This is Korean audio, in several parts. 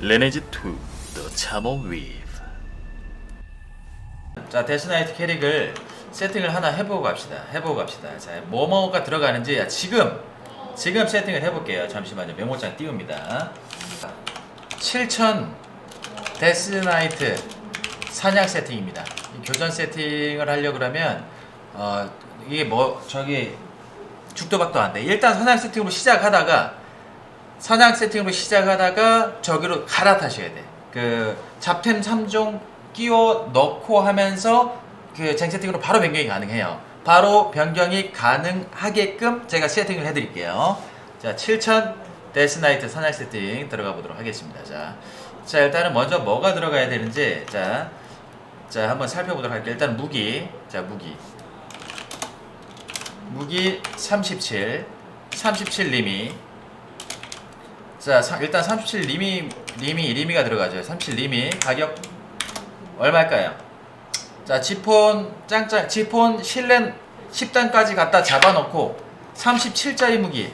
레네즈 2 The Chamo Weave 자 데스나이트 캐릭을 세팅을 하나 해보고 갑시다. 해보고 갑시다. 자 뭐뭐가 들어가는지 야, 지금 지금 세팅을 해볼게요. 잠시만요. 메모장 띄웁니다. 7000 데스나이트 사냥 세팅입니다. 이 교전 세팅을 하려고 그러면 어 이게 뭐 저기 죽도박도 안돼. 일단 사냥 세팅으로 시작하다가 사냥 세팅으로 시작하다가 저기로 갈아타셔야 돼. 그 잡템 3종 끼워 넣고 하면서 그 쟁 세팅으로 바로 변경이 가능해요. 바로 변경이 가능하게끔 제가 세팅을 해드릴게요. 자, 7000 데스나이트 사냥 세팅 들어가 보도록 하겠습니다. 자, 자 일단은 먼저 뭐가 들어가야 되는지 자, 자 한번 살펴보도록 할게요. 일단 무기, 자 무기, 무기 37, 37 리미. 자, 사- 일단 37 리미 리미 리미가 들어가죠. 37 리미 가격 얼마일까요? 자, 지폰 짱짱 지폰 실렌 10단까지 갖다 잡아놓고 37짜리 무기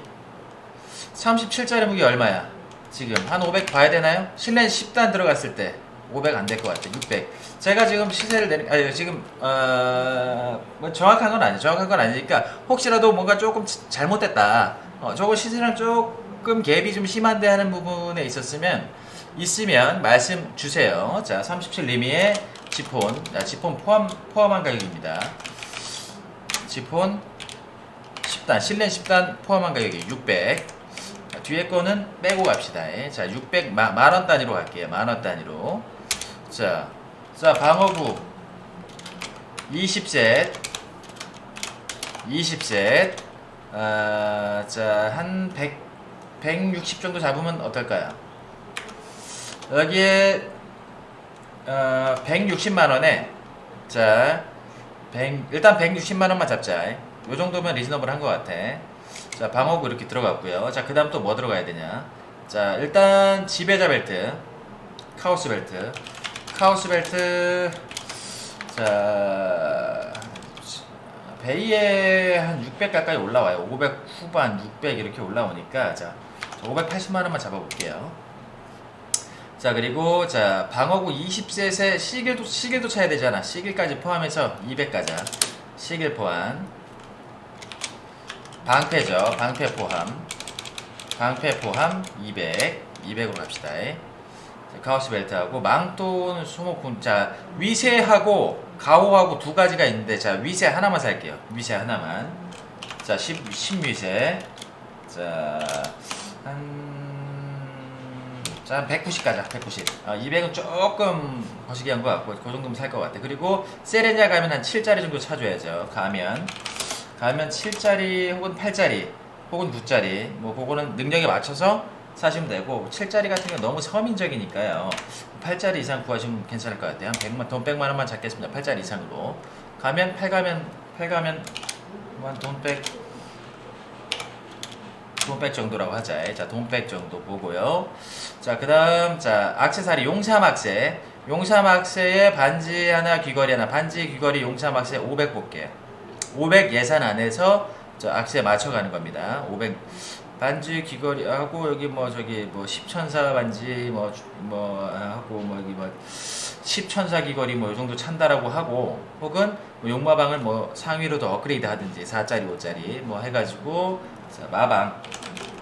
37짜리 무기 얼마야? 지금 한 500 봐야 되나요? 실렌 10단 들어갔을 때 500 안 될 것 같아. 600. 제가 지금 시세를 내리 아니 지금 어 뭐 정확한 건 아니죠. 정확한 건 아니니까 혹시라도 뭔가 조금 치- 잘못됐다. 어 저거 시세랑 조금 갭이 좀 심한데 하는 부분에 있었으면 있으면 말씀 주세요. 자, 37 리미의 지폰. 자, 지폰 포함 포함한 가격입니다. 지폰 10단 실내 10단 포함한 가격이 600. 자, 뒤에 거는 빼고 갑시다. 예. 자, 600 마, 만원 단위로 갈게요. 만원 단위로. 자, 자 방어구 20셋 20셋 아, 자한 100, 160 정도 잡으면 어떨까요? 여기에 어, 160만 원에 자 100, 일단 160만 원만 잡자. 요 정도면 리즈너블한 것 같아. 자 방어구 이렇게 들어갔고요. 자 그다음 또 뭐 들어가야 되냐? 자 일단 지배자 벨트, 카오스 벨트, 카오스 벨트. 자 베이에 한 600 가까이 올라와요. 500 후반, 600 이렇게 올라오니까 자 580만 원만 잡아볼게요. 자 그리고 자 방어구 20셋에 시길도 시길도 차야 되잖아. 시길까지 포함해서 200 가자. 시길 포함. 방패죠. 방패 포함. 방패 포함 200 200으로 갑시다. 자, 카오스 벨트하고 망토는 소모군 자 위세하고 가오하고 두 가지가 있는데 자 위세 하나만 살게요. 위세 하나만. 자 10, 10위세. 자 한 자, 한190 가자, 190. 아, 200은 조금 거시기 한 것 같고, 그 정도면 살 것 같아. 그리고 세레냐 가면 한 7짜리 정도 차줘야죠. 가면. 가면 7짜리 혹은 8짜리 혹은 9짜리. 뭐, 그거는 능력에 맞춰서 사시면 되고, 7짜리 같은 경우는 너무 서민적이니까요. 8짜리 이상 구하시면 괜찮을 것 같아요. 한 100만, 돈 100만 원만 잡겠습니다. 8짜리 이상으로. 가면, 8가면, 8가면, 한돈 100, 돈백 정도라고 하자. 자, 돈백 정도 보고요. 자, 그 다음, 자, 악세사리 용삼 악세. 용삼 악세에 반지 하나, 귀걸이 하나. 반지, 귀걸이, 용삼 악세 500 볼게요. 500 예산 안에서 저 악세 맞춰가는 겁니다. 500 반지, 귀걸이 하고 여기 뭐 저기 뭐 십천사 반지 뭐뭐 하고 뭐 여기 뭐 십천사 귀걸이 뭐이 정도 찬다라고 하고 혹은 뭐 용마방을 뭐 상위로 더 업그레이드 하든지 4짜리 5짜리 뭐 해가지고 자, 마방.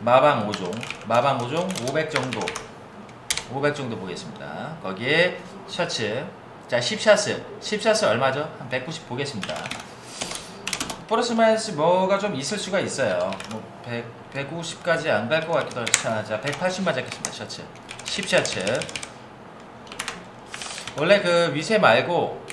마방 5종. 마방 5종 500 정도. 500 정도 보겠습니다. 거기에 셔츠. 자 10샷스 10샷스 얼마죠? 한 190 보겠습니다. 플러스 마이너스 뭐가 좀 있을 수가 있어요. 뭐 100, 150까지 안 갈 것 같기도 하고. 자, 자 180만 잡겠습니다. 셔츠. 10셔츠 원래 그 위세 말고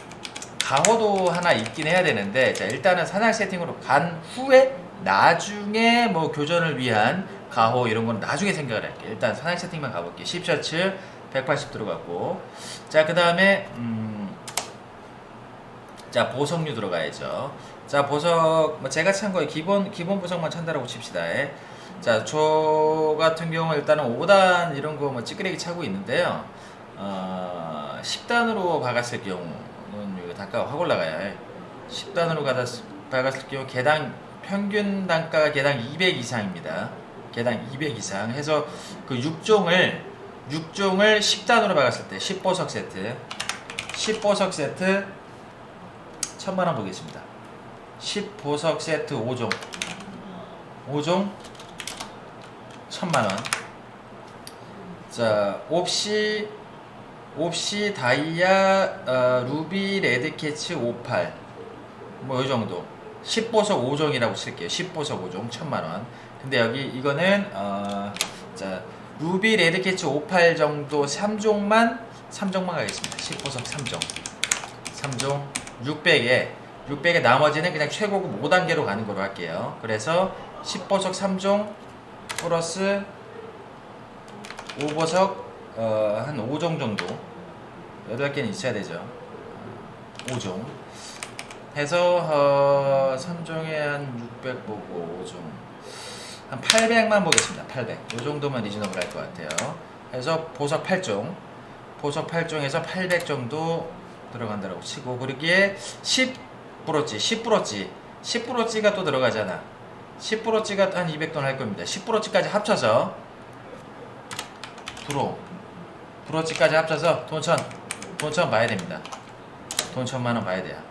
가호도 하나 있긴 해야 되는데 자 일단은 사냥 세팅으로 간 후에 나중에 뭐 교전을 위한 가호 이런 건 나중에 생각을 할게. 일단 사냥 세팅만 가볼게. 10셔츠 180 들어갔고. 자 그 다음에 음, 자 보석류 들어가야죠. 자 보석 뭐 제가 찬 거에 기본 기본 보석만 찬다라고 칩시다. 자저 같은 경우 일단은 5단 이런 거 뭐 찌끄레기 차고 있는데요. 어, 10단으로 박았을 경우는 단가가 확 올라가요. 10단으로 받았, 박았을 경우 개당 평균 단가가 개당 200 이상입니다. 개당 200 이상 해서 그 6종을 6종을 10단으로 박았을 때 10보석 세트. 10보석 세트 1000만원 보겠습니다. 10보석 세트 5종. 5종 1000만원. 자 옵시 옵시 다이아 어, 루비 레드캐치 58뭐이 정도 10보석 5종이라고 칠게요. 10보석 5종 1000만원. 근데 여기 이거는 어, 자 루비 레드캐치 58 정도 3종만 3종만 가겠습니다. 10보석 3종. 3종 600에 600에 나머지는 그냥 최고급 5단계로 가는 걸로 할게요. 그래서 10보석 3종 플러스 5보석 어, 한 5종 정도. 8개는 있어야 되죠. 5종 해서 어, 3종에 한 600 보고 5종 한 800만 보겠습니다. 800 이 정도면 리즈너블 할 것 같아요. 그래서 보석 8종. 보석 8종에서 800 정도 들어간다고 치고 그러기에 10 브로치 10 브로치. 10 브로치가 또 들어가잖아. 10 브로치가 한 200돈 할 겁니다. 10 브로치까지 합쳐서 브로 브로치까지 합쳐서 돈천. 돈천 봐야 됩니다. 돈 천만 원 봐야 돼요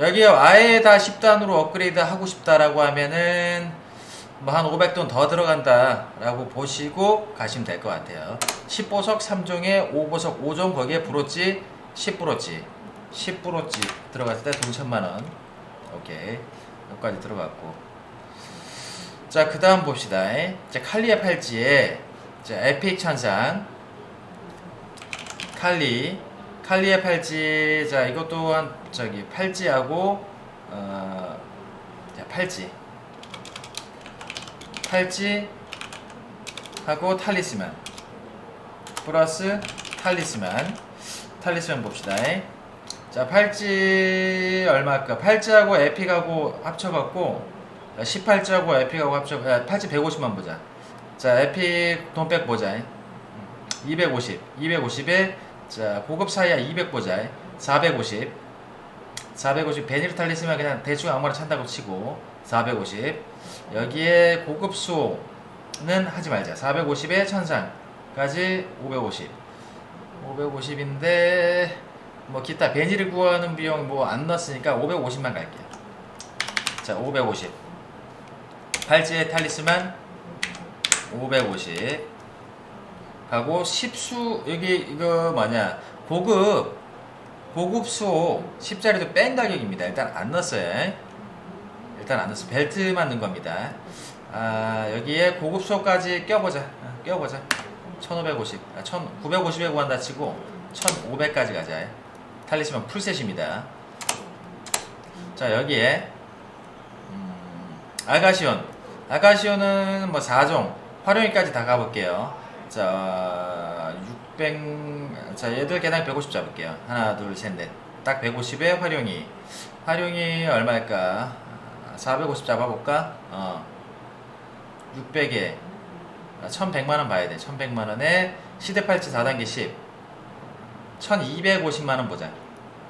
여기 아예 다 10단으로 업그레이드 하고 싶다라고 하면은 뭐 한 500돈 더 들어간다 라고 보시고 가시면 될 것 같아요. 10보석 3종에 5보석 5종 거기에 브로치 10브로치 10브로치 들어갔을 때 돈 천만원. 오케이. 여기까지 들어갔고. 자그 다음 봅시다. 자 칼리의 팔찌에 자 에픽 천상. 칼리. 칼리의 팔찌 자 이것 또한 저기 팔찌하고 어, 자 팔찌. 팔찌 하고 탈리스만. 플러스 탈리스만. 탈리스만 봅시다. 자 팔찌 얼마일까? 팔찌하고 에픽하고 합쳐갖고 18자고 에픽하고 합쳐 아, 팔찌 150만 보자. 자 에픽 돈백 보자. 250 250에 자 고급 사이야 200 보자. 450 450 베니르 탈리스만 그냥 대충 아무나 찬다고 치고. 450 여기에 고급 수는 하지 말자. 450에 천상까지 550 550인데 뭐 기타 베니를 구하는 비용 뭐 안 넣었으니까 550만 갈게요. 자550 팔찌에 탈리스만 550 하고 10수 여기 이거 뭐냐. 고급 고급 수호 10자리도 뺀 가격입니다. 일단 안 넣었어요. 일단 안 넣었어 벨트만 넣은 겁니다. 아 여기에 고급 수호까지 껴보자. 어, 껴보자. 1550 아, 1950에 구한다 치고 1500까지 가자. 탈리스만 풀셋입니다. 자 여기에 음, 아가시온. 아가시온은 뭐 4종 활용이까지 다 가볼게요. 자 600, 자 얘들 개당 150 잡을게요. 하나 둘 셋 넷 딱 150에 활용이. 활용이 얼마일까? 450 잡아볼까? 어. 600에. 1100만원 봐야 돼. 1100만원에 시대팔찌 4단계 10 1250만원 보자.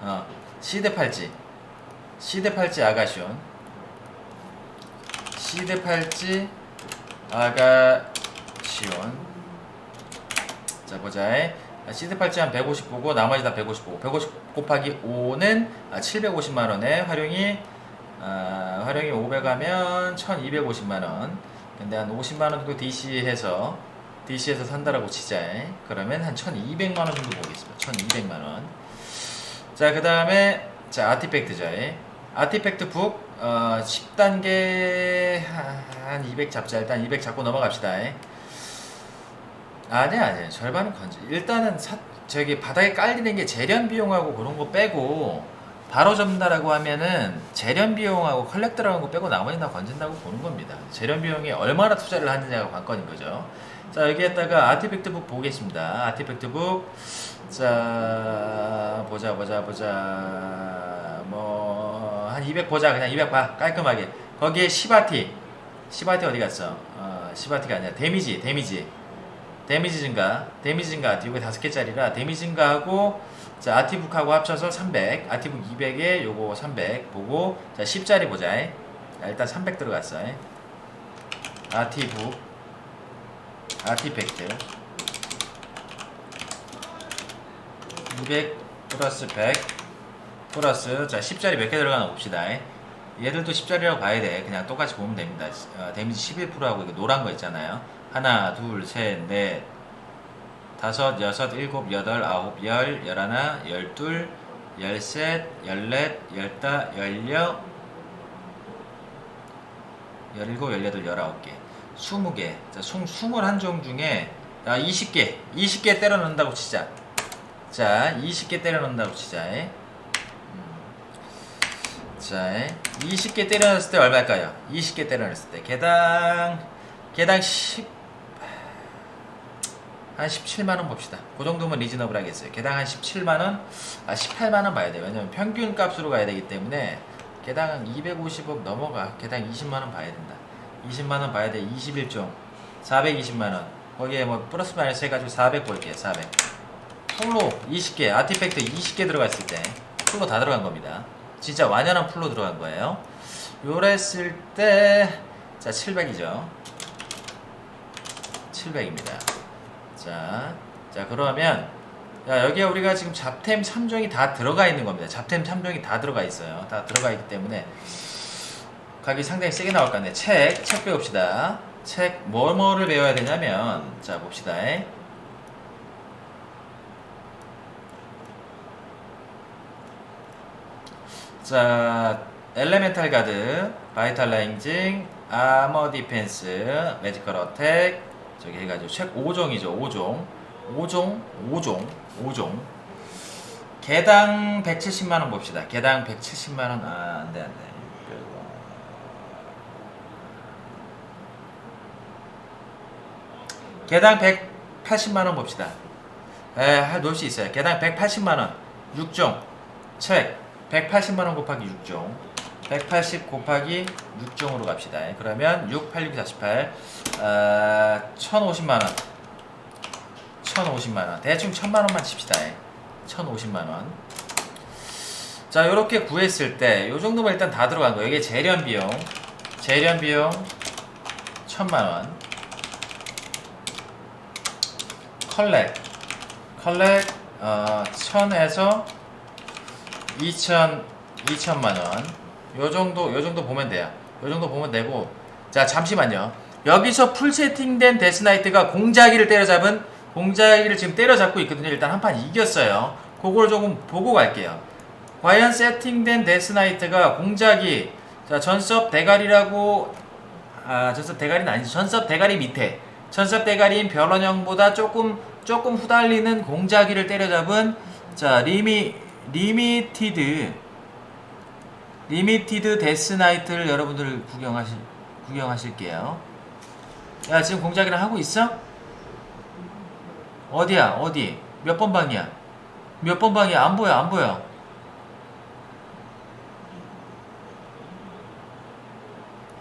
어. 시대팔찌. 시대팔찌 아가시온. 시대팔찌 아가시온. 자 보자 시드 팔찌 한 150 보고 나머지 다 150 보고. 150 곱하기 5는 750만 원에 활용이 아, 활용이 500 하면 1250만 원. 근데 한 50만 원 정도 DC 해서 DC에서 산다라고 치자. 그러면 한 1200만 원 정도 보겠습니다. 1200만 원. 자그 다음에 자 아티팩트죠. 아티팩트 북 어, 10단계 한 200 잡자. 일단 200 잡고 넘어갑시다 아니야 아니야 절반은 건지 일단은 사, 저기 바닥에 깔리는 게 재련 비용하고 그런 거 빼고 바로 접는다라고 하면은 재련 비용하고 컬렉 들어간 거 빼고 나머지 다 건진다고 보는 겁니다. 재련 비용이 얼마나 투자를 하느냐가 관건인 거죠. 자 여기에다가 아티팩트북 보겠습니다. 아티팩트북. 자 보자 보자 보자. 뭐 한 200 보자. 그냥 200 봐. 깔끔하게. 거기에 시바티. 시바티 어디 갔어? 어, 시바티가 아니라 데미지 데미지 데미지 증가, 데미지 증가, 이게 그 다섯 개짜리라 데미지 증가하고 자 아티북하고 합쳐서 300, 아티북 200에 요거 300 보고 자 10짜리 보자. 자, 일단 300 들어갔어. 아티북, 아티팩트 200 플러스 100 플러스 자 10짜리 몇 개 들어가나 봅시다. 얘들도 10짜리라고 봐야 돼. 그냥 똑같이 보면 됩니다. 어, 데미지 11% 하고 이거 노란 거 있잖아요. 하나 둘 셋 넷. 다섯 여섯 일곱 여덟 아홉 열 열하나 열둘 열셋 열넷 열다 열여 열일곱 열여덟 열아홉 개. 스무 개. 자, 총 스물한 종 중에 아, 20개. 20개 때려 넣는다고 치자. 자 20개 때려 넣는다고 치자. 음. 자 20개 때려 넣었을 때 얼마일까요? 20개 때려 넣었을 때. 개당 개당 10 한 17만원 봅시다. 그 정도면 리즈너블 하겠어요. 개당 한 17만원, 아, 18만원 봐야 돼요. 왜냐면 평균 값으로 가야 되기 때문에 개당 한 250억 넘어가. 개당 20만원 봐야 된다. 20만원 봐야 돼. 21종. 420만원. 거기에 뭐 플러스 마이너스 해가지고 400 볼게요. 400. 풀로 20개, 아티팩트 20개 들어갔을 때 풀로 다 들어간 겁니다. 진짜 완연한 풀로 들어간 거예요. 요랬을 때, 자, 700이죠. 700입니다. 자, 자 그러면 자, 여기에 우리가 지금 잡템 3종이 다 들어가 있는 겁니다. 잡템 3종이 다 들어가 있어요. 다 들어가 있기 때문에 가격이 상당히 세게 나올 것 같네. 책, 책 배웁시다. 책, 뭐, 뭐를 배워야 되냐면, 자, 봅시다. 자, 엘레멘탈 가드, 바이탈 라인징, 아머 디펜스, 매지컬 어택, 저기 해가지고 책 5종이죠 5종. 5종 5종 5종. 개당 170만 원 봅시다. 개당 170만 원 아 안 돼 안돼. 개당 180만 원 봅시다. 에, 놓을 수 있어요. 개당 180만 원. 6종. 책. 180만 원 곱하기 6종 180 곱하기 6종으로 갑시다. 그러면 6, 8, 6, 48, 아, 1050만원. 1050만원. 대충 1000만원만 칩시다. 1050만원. 자, 요렇게 구했을 때, 요 정도면 일단 다 들어간 거예요. 이게 재련 비용. 재련 비용 1000만원. 컬렉. 컬렉, 어, 1000에서 2000, 2000만원. 요 정도 요 정도 보면 돼요. 요 정도 보면 되고 자 잠시만요. 여기서 풀 세팅된 데스나이트가 공자기를 때려잡은 공자기를 지금 때려잡고 있거든요. 일단 한 판 이겼어요. 그걸 조금 보고 갈게요. 과연 세팅된 데스나이트가 공자기 자 전섭 대가리라고 아 전섭 대가리는 아니죠. 전섭 대가리 밑에 전섭 대가리인 별원형보다 조금 조금 후달리는 공자기를 때려잡은 자 리미 리미티드 리미티드 데스나이트를 여러분들 구경하실 구경하실게요. 야 지금 공작이랑 하고 있어? 어디야 어디 몇 번 방이야? 몇 번 방이야? 안 보여 안 보여.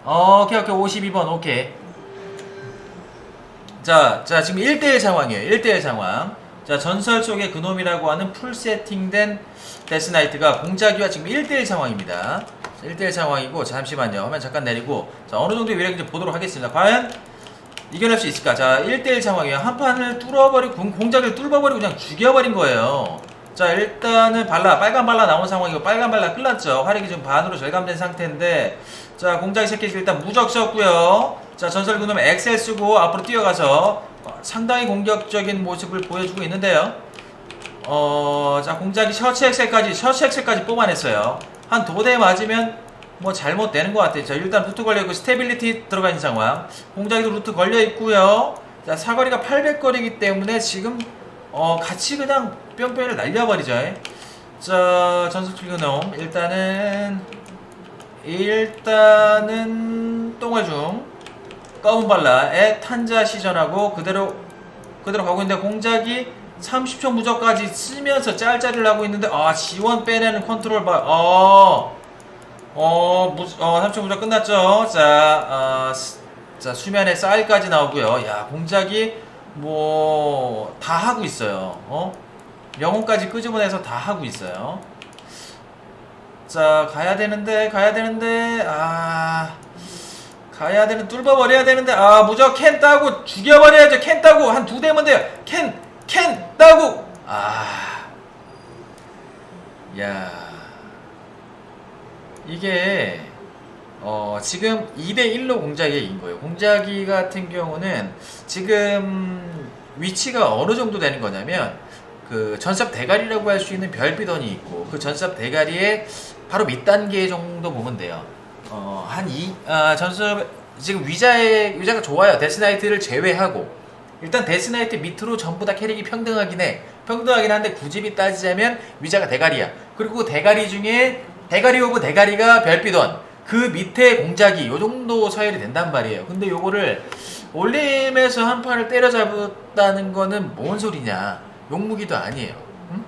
어, 오케이 오케이 52번 오케이. 자, 자 지금 1대1 상황이에요. 1대1 상황. 자 전설 속의 그놈이라고 하는 풀 세팅된 데스나이트가 공작이와 지금 1대1 상황입니다. 1대1 상황이고 잠시만요. 화면 잠깐 내리고 자 어느 정도의 위력인지 좀 보도록 하겠습니다. 과연 이겨낼 수 있을까? 자 1대1 상황이에요. 한 판을 뚫어버리고 공- 공작을 뚫어버리고 그냥 죽여버린 거예요. 자 일단은 발라 빨간 발라 나온 상황이고 빨간 발라 끝났죠. 화력이 지금 반으로 절감된 상태인데 자 공작이 새끼 일단 무적 썼고요. 자 전설 그놈 엑셀 쓰고 앞으로 뛰어가서 상당히 공격적인 모습을 보여주고 있는데요. 어, 자 공작이 셔츠 엑셀까지 셔츠 엑셀까지 뽑아냈어요. 한 도대 맞으면 뭐 잘못되는 것 같아요. 자 일단 루트 걸려 있고 스테빌리티 들어가 있는 상황. 공작이도 루트 걸려 있고요. 자 사거리가 800거리이기 때문에 지금 어 같이 그냥 뿅뿅이를 날려버리죠. 자 전속 출근놈 일단은 일단은 똥화중 발라에 탄자 시전하고 그대로 그대로 가고 있는데 공작이 30초 무적까지 쓰면서 짤짤이를 하고 있는데 아 지원 빼내는 컨트롤 봐. 어. 어, 무, 어 30초 무적 끝났죠. 자, 어, 스- 자 수면에 쌀까지 나오고요. 야 공작이 뭐 다 하고 있어요. 어? 영혼까지 끄집어내서 다 하고 있어요. 자 가야 되는데 가야 되는데 아 가야 되는 뚫어버려야 되는데 아 무적 캔 따고 죽여버려야죠. 캔 따고 한 두 대면 돼요. 캔 캔 따고. 아. 야. 이게 어 지금 2대 1로 공작이인 거예요. 공작이 같은 경우는 지금 위치가 어느 정도 되는 거냐면 그 전섭 대가리라고 할 수 있는 별비던이 있고 그 전섭 대가리의 바로 밑단계 정도 보면 돼요. 어한 이 아, 전섭 지금 위자의 위자가 좋아요. 데스나이트를 제외하고 일단 데스나이트 밑으로 전부 다 캐릭이 평등하긴 해. 평등하긴 한데 굳이 따지자면 위자가 대가리야. 그리고 대가리 중에 대가리 오브 대가리가 별비던 그 밑에 공작이 요 정도 서열이 된단 말이에요. 근데 요거를 올림에서 한 판을 때려잡았다는 거는 뭔 소리냐? 용무기도 아니에요. 응?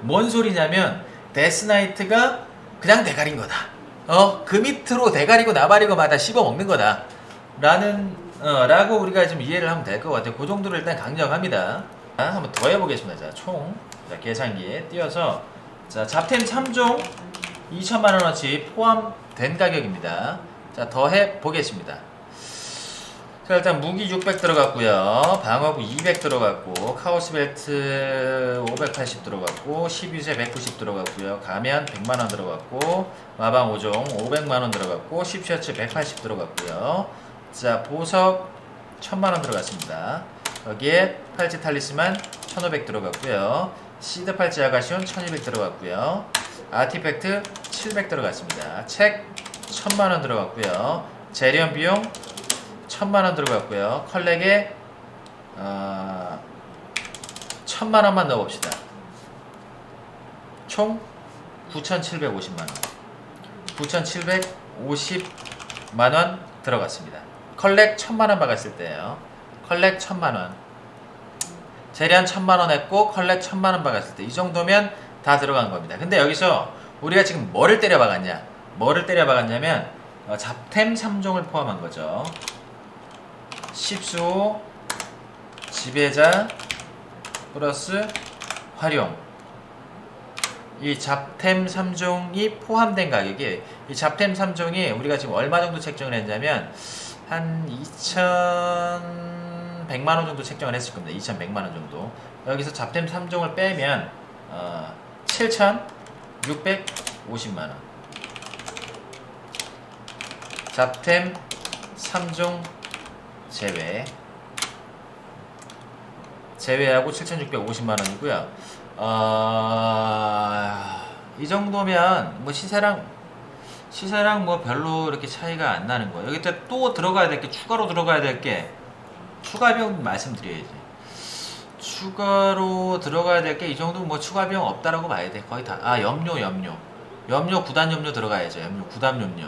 뭔 소리냐면 데스나이트가 그냥 대가리인 거다. 어, 그 밑으로 대가리고 나발이고 마다 씹어 먹는 거다. 라는 어, 라고 우리가 좀 이해를 하면 될 것 같아요. 그 정도를 일단 강조합니다. 자, 한번 더 해보겠습니다. 자, 총 자, 계산기에 띄워서 자, 잡템 3종 2천만 원어치 포함된 가격입니다. 자, 더 해 보겠습니다. 자, 일단 무기 600 들어갔고요. 방어구 200 들어갔고 카오스 벨트 580 들어갔고 12세 190 들어갔고요. 가면 100만 원 들어갔고 마방 5종 500만 원 들어갔고 10셔츠 180 들어갔고요. 자, 보석 1000만 원 들어갔습니다. 여기에 팔찌 탈리스만 1500 들어갔고요. 시드 팔찌 아가시온 1200 들어갔고요. 아티팩트 700 들어갔습니다. 책 1000만 원 들어갔고요. 재련 비용 1000만 원 들어갔고요. 컬렉에 어, 1000만 원만 넣어 봅시다. 총 9,750만 원. 9,750만 원 들어갔습니다. 컬렉 1000만 원 박았을 때예요. 컬렉 1000만 원. 재련 1000만 원 했고 컬렉 1000만 원 박았을 때 이 정도면 다 들어간 겁니다. 근데 여기서 우리가 지금 뭐를 때려 박았냐? 뭐를 때려 박았냐면 어, 잡템 3종을 포함한 거죠. 십수 지배자 플러스 활용 이 잡템 3종이 포함된 가격이 이 잡템 3종이 우리가 지금 얼마 정도 책정을 했냐면 한 2,100만 원 정도 책정을 했을 겁니다. 2,100만 원 정도. 여기서 잡템 3종을 빼면 어, 7,650만 원. 잡템 3종 제외 제외하고 7,650만 원이고요. 어, 이 정도면 뭐 시세랑 시세랑 뭐 별로 이렇게 차이가 안 나는 거예요. 여기 또- 또 들어가야 될 게 추가로 들어가야 될 게 추가 비용 말씀드려야지. 추가로 들어가야 될 게 이 정도 뭐 추가 비용 없다라고 봐야 돼. 거의 다. 아 염료 염료 염료 9단 염료 들어가야죠. 염료 9단 염료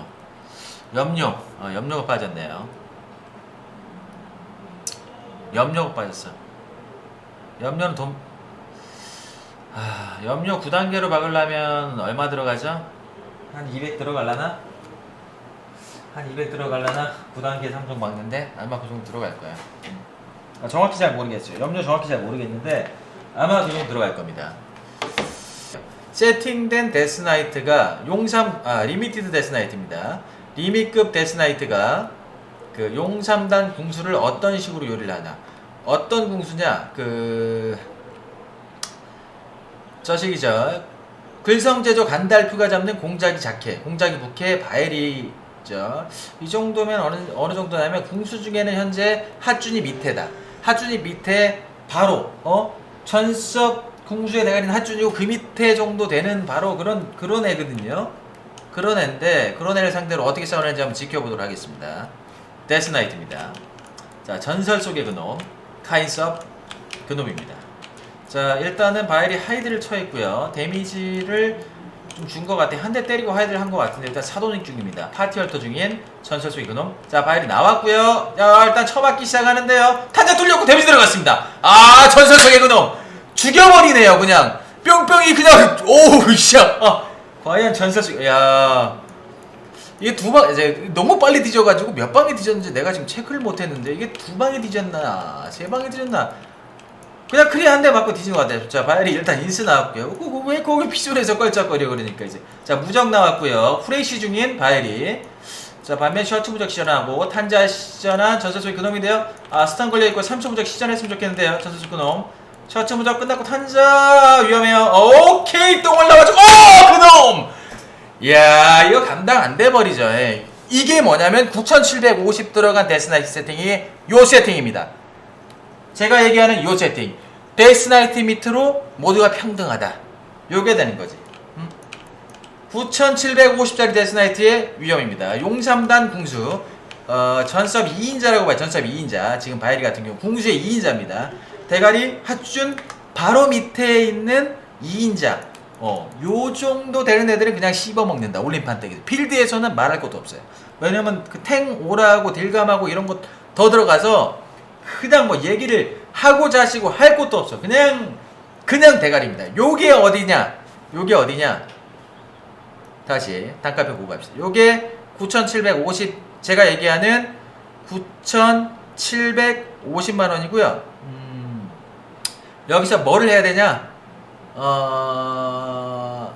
염료 어, 염료가 빠졌네요. 염료가 빠졌어. 염료는 돈 아, 염료 9단계로 박으려면 얼마 들어가죠? 한 200 들어갈라나? 한 200 들어갈라나? 9단계 3종 박는데 아마 그 정도 들어갈 거야. 아, 정확히 잘 모르겠어요. 염료 정확히 잘 모르겠는데 아마 그 정도 들어갈 겁니다. 세팅된 데스나이트가 용삼 아 리미티드 데스나이트입니다. 리미급 데스나이트가 그 용삼단 궁수를 어떤 식으로 요리를 하나? 어떤 궁수냐? 그 저식이죠. 글성제조 간달프가 잡는 공작이 작해, 공작이 북해, 바엘이죠. 이 정도면 어느 어느 정도냐면 궁수 중에는 현재 핫준이 밑에다. 핫준이 밑에 바로 어 전섭 궁수의 대가리는 핫준이고 그 밑에 정도 되는 바로 그런 그런 애거든요. 그런 애인데 그런 애를 상대로 어떻게 싸우는지 한번 지켜보도록 하겠습니다. 데스나이트입니다. 자 전설 속의 그놈 카인섭 그놈입니다. 자 일단은 바엘이 하이드를 쳐있고요. 데미지를 좀 준 것 같아. 한 대 때리고 하이드를 한 것 같은데 일단 사도닉 중입니다. 파티 헐터 중인 전설 속의 그놈. 자 바엘이 나왔고요. 자 일단 쳐맞기 시작하는데요. 탄자 뚫렸고 데미지 들어갔습니다. 아 전설 속의 그놈. 죽여버리네요 그냥. 뿅뿅이 그냥 오우 샤 아, 과연 전설 속 야 이게 두 방, 이제 너무 빨리 뒤져가지고 몇 방에 뒤졌는지 내가 지금 체크를 못했는데 이게 두 방에 뒤졌나, 세 방에 뒤졌나. 그냥 크리 한대 맞고 뒤진 것 같아요. 자, 바이리 일단 인스 나왔고요. 그, 그, 왜 거기 피존에서 껄쩍거려 그러니까 이제. 자, 무적 나왔고요. 프레이시 중인 바이리. 자, 반면 셔츠 무적 시전하고 탄자 시전한 전설 속의 그놈인데요. 아, 스탄 걸려있고 3초 무적 시전했으면 좋겠는데요. 전설 속의 그놈. 셔츠 무적 끝났고 탄자 위험해요. 오케이 똥 올라가지고 오 그놈. 이야 이거 감당 안 돼 버리죠. 예. 이게 뭐냐면 9,750 들어간 데스나이트 세팅이 요 세팅입니다. 제가 얘기하는 요 세팅. 데스나이트 밑으로 모두가 평등하다. 요게 되는 거지. 9,750짜리 데스나이트의 위험입니다. 용삼단 궁수. 어, 전섭 2인자라고 봐요. 전섭 2인자. 지금 바이리 같은 경우 궁수의 2인자입니다. 대가리 핫준 바로 밑에 있는 2인자. 어, 요 정도 되는 애들은 그냥 씹어 먹는다. 올림판 떼기. 필드에서는 말할 것도 없어요. 왜냐면 그 탱 오라고 딜감하고 이런 것 더 들어가서 그냥 뭐 얘기를 하고 자시고 할 것도 없어. 그냥 그냥 대가리입니다. 요게 어디냐? 요게 어디냐? 다시 단가표 보고 갑시다. 요게 9,750 제가 얘기하는 9,750만 원이고요. 음, 여기서 뭐를 해야 되냐? 어,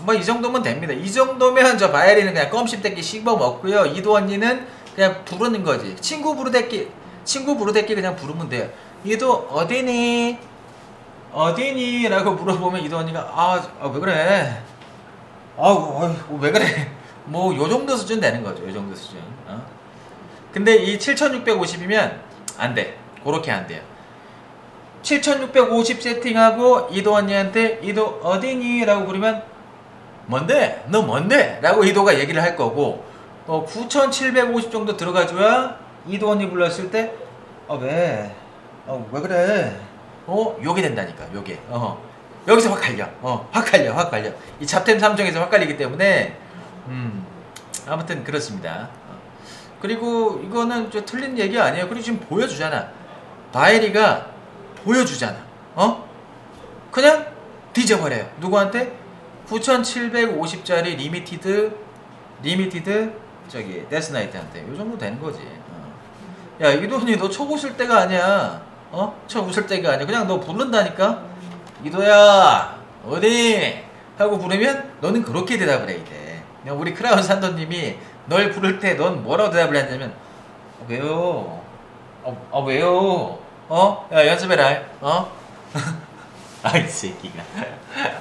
뭐 이 정도면 됩니다. 이 정도면 저 바이리는 그냥 껌씹 떼기 씹어 먹고요. 이도 언니는 그냥 부르는 거지. 친구 부르대끼, 친구 부르대끼 그냥 부르면 돼요. 이도 어디니? 어디니? 라고 물어보면 이도 언니가 아, 아, 왜 그래? 아우, 왜 그래? 뭐, 요 정도 수준 되는 거죠. 요 정도 수준. 어? 근데 이 7650이면 안 돼. 그렇게 안 돼요. 7650 세팅하고 이도 언니한테 이도 어디니? 라고 부르면 뭔데? 너 뭔데? 라고 이도가 얘기를 할 거고 어, 9750 정도 들어가줘야 이도 언니 불렀을 때 아, 왜? 어, 왜 그래? 어, 요게 된다니까, 요게. 어. 여기서 확 갈려. 어, 확 갈려, 확 갈려. 이 잡템 3종에서 확 갈리기 때문에, 음, 아무튼 그렇습니다. 어. 그리고 이거는 저 틀린 얘기 아니에요. 그리고 지금 보여주잖아. 바이리가 보여주잖아. 어? 그냥 뒤져버려요. 누구한테? 9,750짜리 리미티드, 리미티드, 저기, 데스나이트한테. 요 정도 되는 거지. 어. 야, 이돈이 너쳐 웃을 때가 아니야. 어? 쳐 웃을 때가 아니야. 그냥 너 부른다니까? 이도야, 어디? 하고 부르면 너는 그렇게 대답을 돼. 그냥 우리 크라운 산도님이 널 부를 때 넌 뭐라고 대답을 했냐면, 어, 왜요? 어, 어, 왜요? 어? 야, 연습해라. 어? 아이, 새끼가.